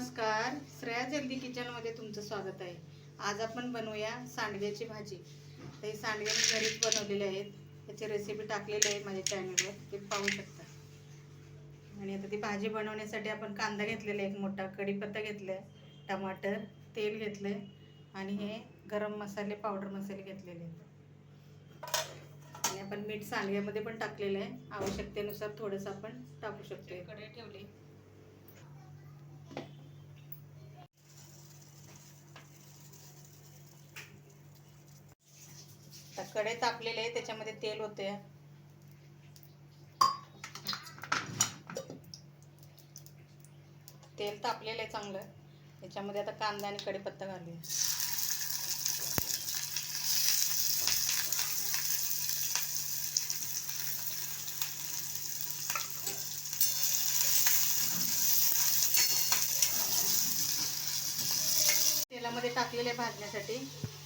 नमस्कार. श्रेया जल्दी किचनमध्ये तुमचं स्वागत आहे. आज आपण बनवूया सांडग्याची भाजी. तर हे सांडगे मी घरीच बनवलेले आहेत. त्याची रेसिपी टाकलेली आहे माझ्या चॅनलवर ते पाहू शकता. आणि आता ती भाजी बनवण्यासाठी आपण कांदा घेतलेला आहे एक मोठा कढीपत्ता घेतला आहे टमाटर तेल घेतलं आहे आणि हे गरम मसाले पावडर मसाले घेतलेले आहेत. आणि आपण मीठ सांडग्यामध्ये पण टाकलेलं आहे. आवश्यकतेनुसार थोडंसं आपण टाकू शकतो कडे ठेवली. आता कडे तापलेले आहे त्याच्यामध्ये तेल होते. तेल तापलेलं आहे चांगलं. त्याच्यामध्ये आता कांदा आणि कढीपत्ता घालूया. तेलामध्ये टाकलेले आहे भाजण्यासाठी.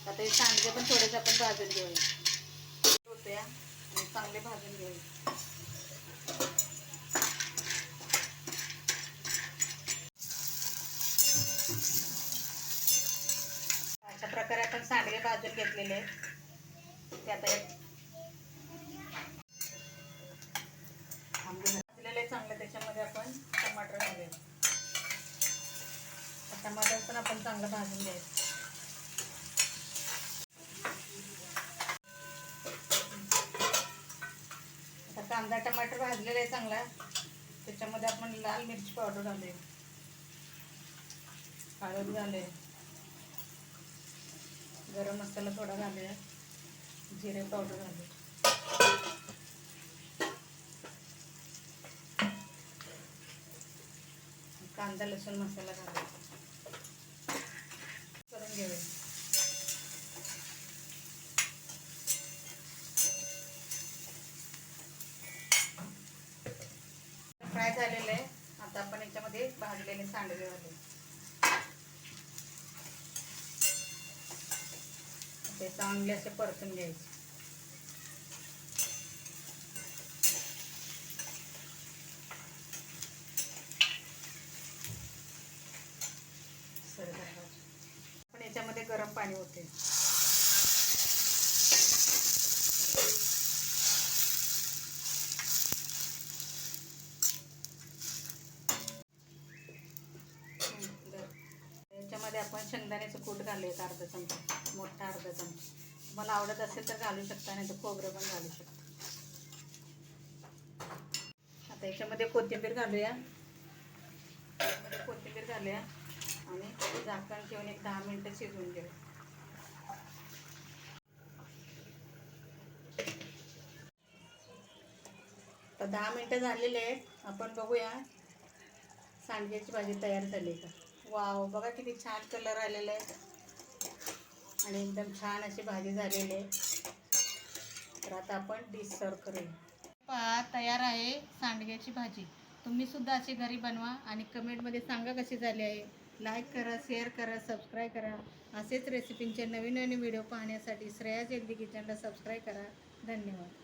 आता हे सांडगे पण थोडेसे आपण भाजून घेऊया. होत्या आणि चांगले भाजून घेऊया. अशा प्रकारे आपण सांडगे भाजून घेतलेले आहेत. ते आता एक भाजलेले चांगले त्याच्यामध्ये आपण टमाटर घालूया. टमाटर पण आपण चांगलं भाजून घ्यायचं. कांदा टमाटर भाजलेला आहे चांगला. त्याच्यामध्ये आपण लाल मिरची पावडर आले. हळद झाले गरम मसाला थोडा घालूया जिरे पावडर झाले कांदा लसूण मसाला घालूया करून घेऊया. फ्राय झालेलं आहे. आता आपण याच्यामध्ये भाजलेले सांडगे घालू. ते चांगले असे परतून घ्यायचे. आपण याच्यामध्ये गरम पाणी होते याच्यामध्ये आपण शेंगदाण्याचं कूट घालू एक अर्धा चमचा मोठा अर्धा चमचा. तुम्हाला आवडत असेल तर घालू शकता नाही तर खोबरं पण घालू शकता. आता याच्यामध्ये कोथिंबीर घालूया. कोथिंबीर घालूया आणि झाकण ठेवून एक दहा मिनटं शिजवून घेऊ तर दहा मिनटं झालेले आहेत आपण बघूया सांडग्याची भाजी तयार झाली का. वाव बघा किती छान कलर आलेला आहे. आणि एकदम छान अशी भाजी झालेली आहे. तर आता आपण डिश सर्व करूया. पहा तयार आहे सांडग्याची भाजी. तुम्ही सुद्धा अशी घरी बनवा आणि कमेंटमध्ये सांगा कशी झाली आहे. लाईक करा शेअर करा सबस्क्राईब करा. असेच रेसिपींचे नवीन नवीन व्हिडिओ पाहण्यासाठी श्रेया जेगदी किचनला सबस्क्राईब करा. धन्यवाद.